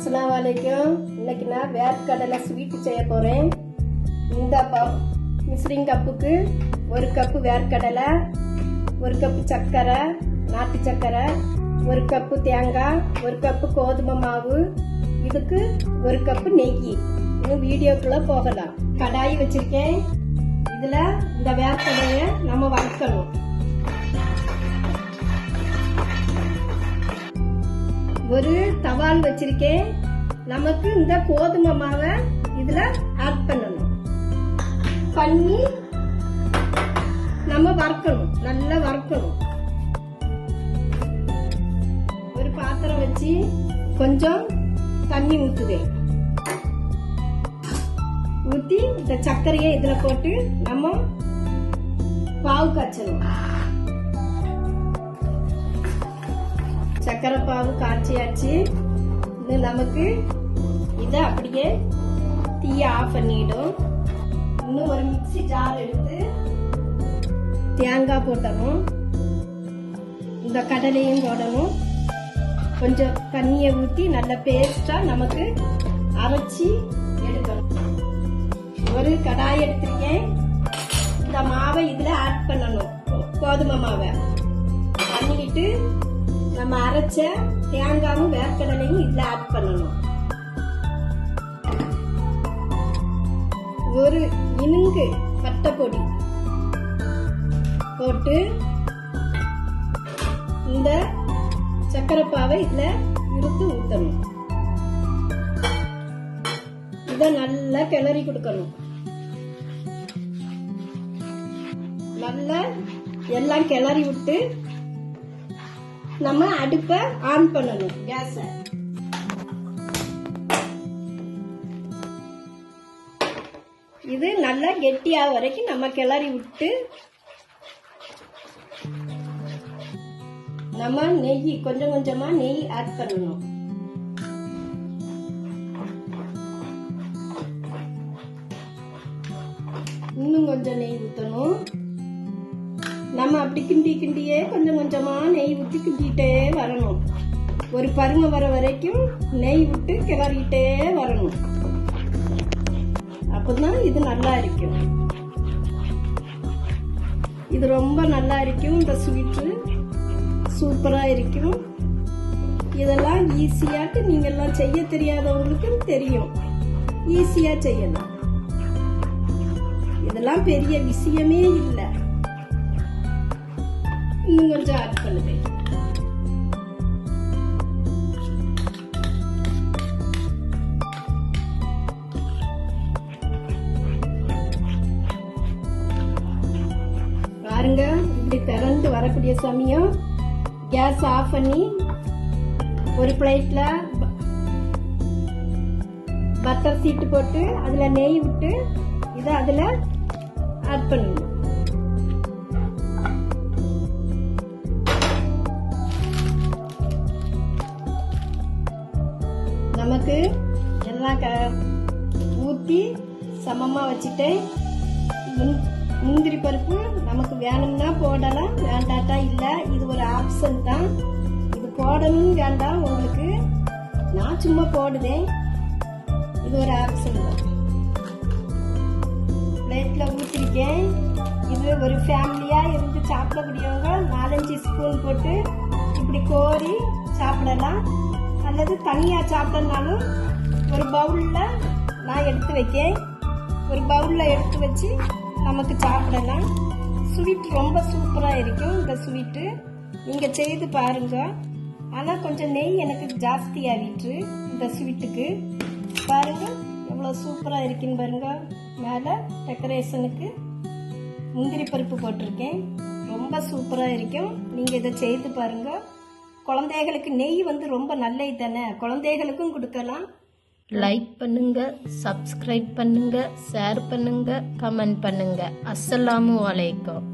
அஸ்லாம் வலைக்கும் இன்னைக்கு நான் வேர்க்கடலை ஸ்வீட் செய்ய போகிறேன் இந்த மிஸ்ரிங் கப்புக்கு ஒரு கப்பு வேர்க்கடலை ஒரு கப்பு சர்க்கரை நாட்டு சர்க்கரை ஒரு கப்பு தேங்காய் ஒரு கப்பு கோதுமை மாவு இதுக்கு ஒரு கப்பு நெய். இன்னும் வீடியோக்குள்ளே போகலாம். கடாய் வச்சுருக்கேன். இதில் இந்த வேர்க்கடலையை நம்ம வறுக்கணும். ஒரு தவால் வச்சிருக்கேன். நமக்கு இந்த கோதுமை மாவை இதுல ஆட் பண்ணணும். பண்ணி நம்ம வறுக்கணும். நல்லா வறுக்கணும். ஒரு பாத்திரம் வச்சு கொஞ்சம் தண்ணி ஊத்துவேன். ஊத்தி இந்த சர்க்கரையை இதுல போட்டு நம்ம பாவு காய்ச்சணும். சக்கரை பாவு காய்ச்சியாச்சு. இது நமக்கு இதை அப்படியே தீய ஆஃப் பண்ணிடும். இன்னும் ஒரு மிக்சி ஜார் எடுத்து தேங்காய் போட்டணும். இந்த கடலையும் போடணும். கொஞ்சம் தண்ணியை ஊற்றி நல்ல பேஸ்டாக நமக்கு அரைச்சி எடுக்கணும். ஒரு கடாய் எடுத்திருக்கேன். இந்த மாவை இதில் ஆட் பண்ணணும். கோதுமை மாவை. பண்ணிக்கிட்டு நம்ம அரைச்ச தேங்காயும் வேர்க்கடலையும் இதுல ஆட் பண்ணணும். ஒரு இனுங்கு பட்டை பொடி போட்டு இந்த சக்கரைப்பாவை இதுல இழுத்து ஊத்தணும். இத நல்லா கிளறி கொடுக்கணும். நல்லா எல்லாம் கிளறி விட்டு நம்ம அடுப்பை ஆன் பண்ணணும். கேஸை இது நல்லா கெட்டியாக வரைக்கும் நம்ம கிளறி விட்டு நம்ம நெய் கொஞ்சம் கொஞ்சமா நெய் ஆட் பண்ணணும். இன்னும் கொஞ்சம் நெய் ஊற்றணும் நம்ம அப்படி கிண்டி கிண்டியே கொஞ்சம் கொஞ்சமாக நெய் ஊற்றி கிண்டிகிட்டே வரணும். ஒரு பருங்க வர வரைக்கும் நெய் விட்டு கிளறிக்கிட்டே வரணும். அப்போதான் இது நல்லா இருக்கும். இது ரொம்ப நல்லா இருக்கும். இந்த ஸ்வீட்டு சூப்பராக இருக்கும். இதெல்லாம் ஈஸியாட்டு நீங்கள்லாம் செய்ய தெரியாதவங்களுக்கும் தெரியும். ஈஸியாக செய்யலாம். இதெல்லாம் பெரிய விஷயமே இல்லை. இன்னும் கொஞ்சம் ஆட் பண்ணுவேன் பாருங்க இப்படி திறந்து வரக்கூடிய சமயம் கேஸ் ஆஃப் பண்ணி ஒரு பிளேட்ல பட்டர் சீட்டு போட்டு அதுல நெய் விட்டு இதை அதுல ஆட் பண்ணணும். எடுத்து எல்லாம் க ஊற்றி சமமாக வச்சுட்டேன். முந்- முந்திரி பருப்பு நமக்கு வேணும்னா போடலாம் வேண்டாட்டா இல்லை. இது ஒரு ஆப்ஷன் தான். இது போடணும்னு வேண்டாம். உங்களுக்கு நான் சும்மா போடுவேன். இது ஒரு ஆப்ஷன் தான். பிளேட்டில் ஊற்றிருக்கேன் இது ஒரு ஃபேமிலியாக இருந்து சாப்பிடக்கூடியவங்க நாலஞ்சு ஸ்பூன் போட்டு இப்படி கோரி சாப்பிடலாம். அல்லது தனியாக சாப்பிடனாலும் ஒரு பவுலில் நான் எடுத்து வைக்கேன். ஒரு பவுலில் எடுத்து வச்சு நமக்கு சாப்பிடலாம். ஸ்வீட் ரொம்ப சூப்பராக இருக்கும் இந்த ஸ்வீட்டு நீங்கள் செய்து பாருங்க. ஆனால் கொஞ்சம் நெய் எனக்கு ஜாஸ்தியாகிட்டு இந்த ஸ்வீட்டுக்கு. பாருங்கள் எவ்வளோ சூப்பராக இருக்குன்னு பாருங்க. மேலே டெக்கரேஷனுக்கு முந்திரி பருப்பு போட்டிருக்கேன். ரொம்ப சூப்பராக இருக்கும். நீங்கள் இதை செய்து பாருங்கள் குழந்தைகளுக்கு நெய் வந்து ரொம்ப நல்லது தானே? குழந்தைகளுக்கும் கொடுக்கலாம். லைக் பண்ணுங்க சப்ஸ்கிரைப் பண்ணுங்க ஷேர் பண்ணுங்க கமெண்ட் பண்ணுங்க. அஸ்ஸலாமு வலைக்கம்